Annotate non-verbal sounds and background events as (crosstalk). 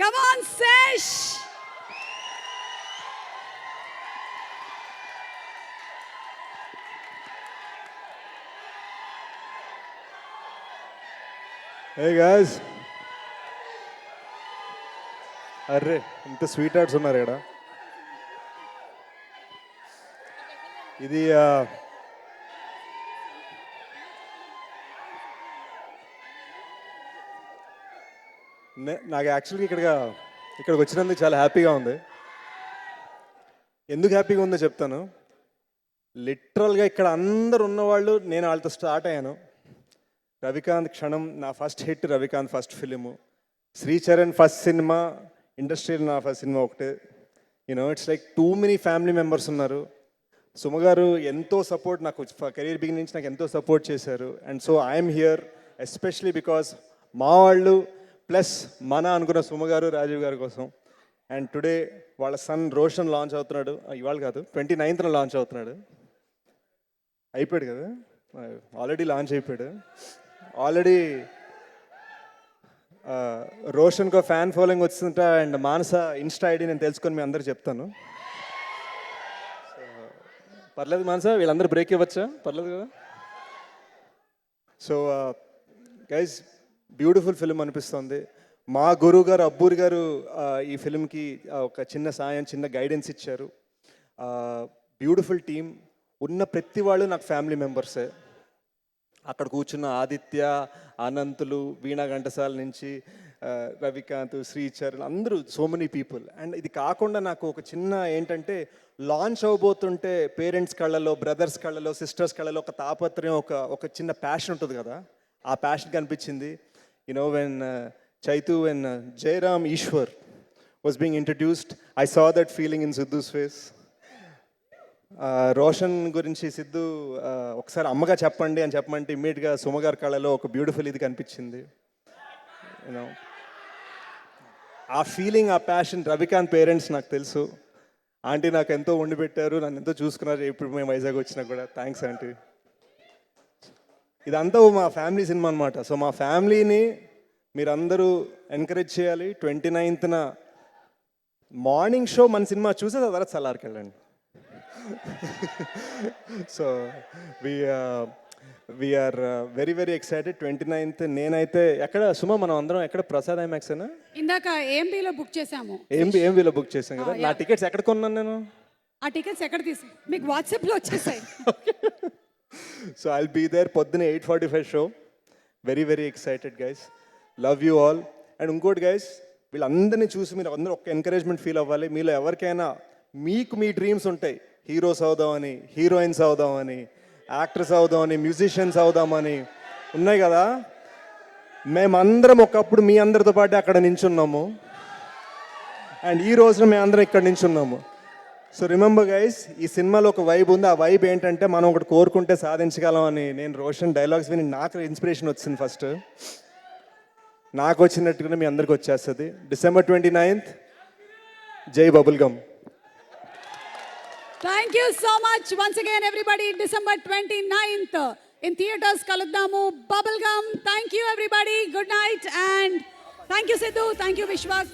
Come on, Sesh. Hey guys array ఇంత sweet hearts ఉన్నారు ఇక్కడ ఇది నాకు యాక్చువల్గా ఇక్కడ ఇక్కడికి వచ్చినందుకు చాలా హ్యాపీగా ఉంది. ఎందుకు హ్యాపీగా ఉందో చెప్తాను. లిటరల్గా ఇక్కడ అందరు ఉన్నవాళ్ళు నేను వాళ్ళతో స్టార్ట్ అయ్యాను. రవికాంత్ క్షణం నా first hit Ravikanth first film Sricharan first cinema ఇండస్ట్రీలో నా ఫస్ట్ సినిమా ఒకటే. You know it's like too many family members ఉన్నారు. సుమగారు ఎంతో సపోర్ట్ నాకు కెరీర్ బిగిన్ నుంచి నాకు ఎంతో సపోర్ట్ చేశారు. And so I'm here especially because మా వాళ్ళు ప్లస్ మన అనుకున్న సుమ గారు రాజీవ్ గారి కోసం. అండ్ టుడే వాళ్ళ సన్ రోషన్ లాంచ్ అవుతున్నాడు. ఇవాళ కాదు ట్వంటీ నైన్త్న లాంచ్ అవుతున్నాడు. అయిపోయాడు కదా? ఆల్రెడీ లాంచ్ అయిపోయాడు. ఆల్రెడీ రోషన్కి ఫ్యాన్ ఫాలోయింగ్ వచ్చిందంట. అండ్ మానస ఇన్స్టా ఐడి నేను తెలుసుకొని మీ అందరు చెప్తాను. పర్లేదు మానస వీళ్ళందరూ బ్రేక్ ఇవ్వచ్చా? పర్లేదు కదా? సో గైజ్ బ్యూటిఫుల్ ఫిలిం అనిపిస్తుంది. మా గురువు గారు అబ్బూరి గారు ఈ ఫిలింకి ఒక చిన్న సాయం చిన్న గైడెన్స్ ఇచ్చారు. బ్యూటిఫుల్ టీం ఉన్న ప్రతి వాళ్ళు నాకు ఫ్యామిలీ మెంబర్సే అక్కడ కూర్చున్న ఆదిత్య అనంతులు వీణా ఘంటసాల నుంచి రవికాంత్ శ్రీచరణ్ అందరూ సో మెనీ పీపుల్ అండ్ ఇది కాకుండా నాకు ఒక చిన్న ఏంటంటే లాంచ్ అవబోతుంటే పేరెంట్స్ కళ్ళలో బ్రదర్స్ కళ్ళలో సిస్టర్స్ కళ్ళలో ఒక తాపత్రయం ఒక ఒక చిన్న ప్యాషన్ ఉంటుంది కదా. ఆ ప్యాషన్ కనిపించింది. You know when Chaitu when Jayaram Eeshwar was being introduced I saw that feeling in Siddhu's face Roshan గురించి సిద్ధు uh, ఒకసారి అమ్మగా చెప్పండి అని చెప్పమంటే ఇమ్మీడియట్గా సుమగారి కళలో ఒక బ్యూటిఫుల్ ఇది కనిపించింది. యూనో ఆ ఫీలింగ్ ఆ ప్యాషన్ రవికాంత్ పేరెంట్స్ నాకు తెలుసు. ఆంటీ నాకు ఎంతో వండి పెట్టారు నన్ను ఎంతో చూసుకున్నారు ఇప్పుడు మేము వైజాగ్ వచ్చినా కూడా. థ్యాంక్స్ ఆంటీ ఇదంతా మా ఫ్యామిలీ సినిమా అనమాట సో మా ఫ్యామిలీని మీరందరూ ఎంకరేజ్ చేయాలి. ట్వంటీ నైన్త్న మార్నింగ్ షో మన సినిమా చూసే తర్వాత చల్లారికి వెళ్ళండి. (laughs) So we we're very very excited twenty ninth నేనైతే ఎక్కడ సుమ మనం అందరం ఎక్కడ ప్రసాద్ ఐమాక్స్ అయినా ఇందాక ఏఎంబీలో బుక్ చేశాము. ఏం ఏం వీలో బుక్ చేశాం కదా. నా టికెట్స్ ఎక్కడ కొన్నాను నేను? ఆ టికెట్స్ ఎక్కడ తీసి మీకు వాట్సాప్లో వచ్చేసాయి. (laughs) సో ఐల్ బీ దేర్ పొద్దున eight forty five show very very excited guys love you all and ఇంకోటి గైస్ వీళ్ళందరినీ చూసి మీరు అందరూ ఒక ఎంకరేజ్మెంట్ ఫీల్ అవ్వాలి. మీలో ఎవరికైనా మీకు మీ డ్రీమ్స్ ఉంటాయి. హీరోస్ అవుదామని హీరోయిన్స్ అవుదామని యాక్టర్స్ అవుదామని మ్యూజిషియన్స్ అవుదామని ఉన్నాయి కదా? మేమందరం ఒకప్పుడు మీ అందరితో పాటు అక్కడ నించున్నాము. అండ్ ఈ రోజున మేము అందరం ఇక్కడ నించున్నాము. సో రిమెంబర్ గైస్ ఈ సినిమాలో ఒక వైబ్ ఉంది. ఆ వైబ్ ఏంటంటే మనం ఒకటి కోరుకుంటే సాధించగలం అని నేను రోషన్ డైలాగ్స్ విని నాకు ఇన్స్పిరేషన్ వచ్చింది ఫస్ట్ నాకు వచ్చినట్టుగానే మీ అందరికి వచ్చేస్తుంది. December twenty ninth Jai bubble gum thank you so much once again everybody December twenty ninth in theatres కలుద్దాము. Bubble gum thank you everybody good night and thank you Siddhu thank you Vishwak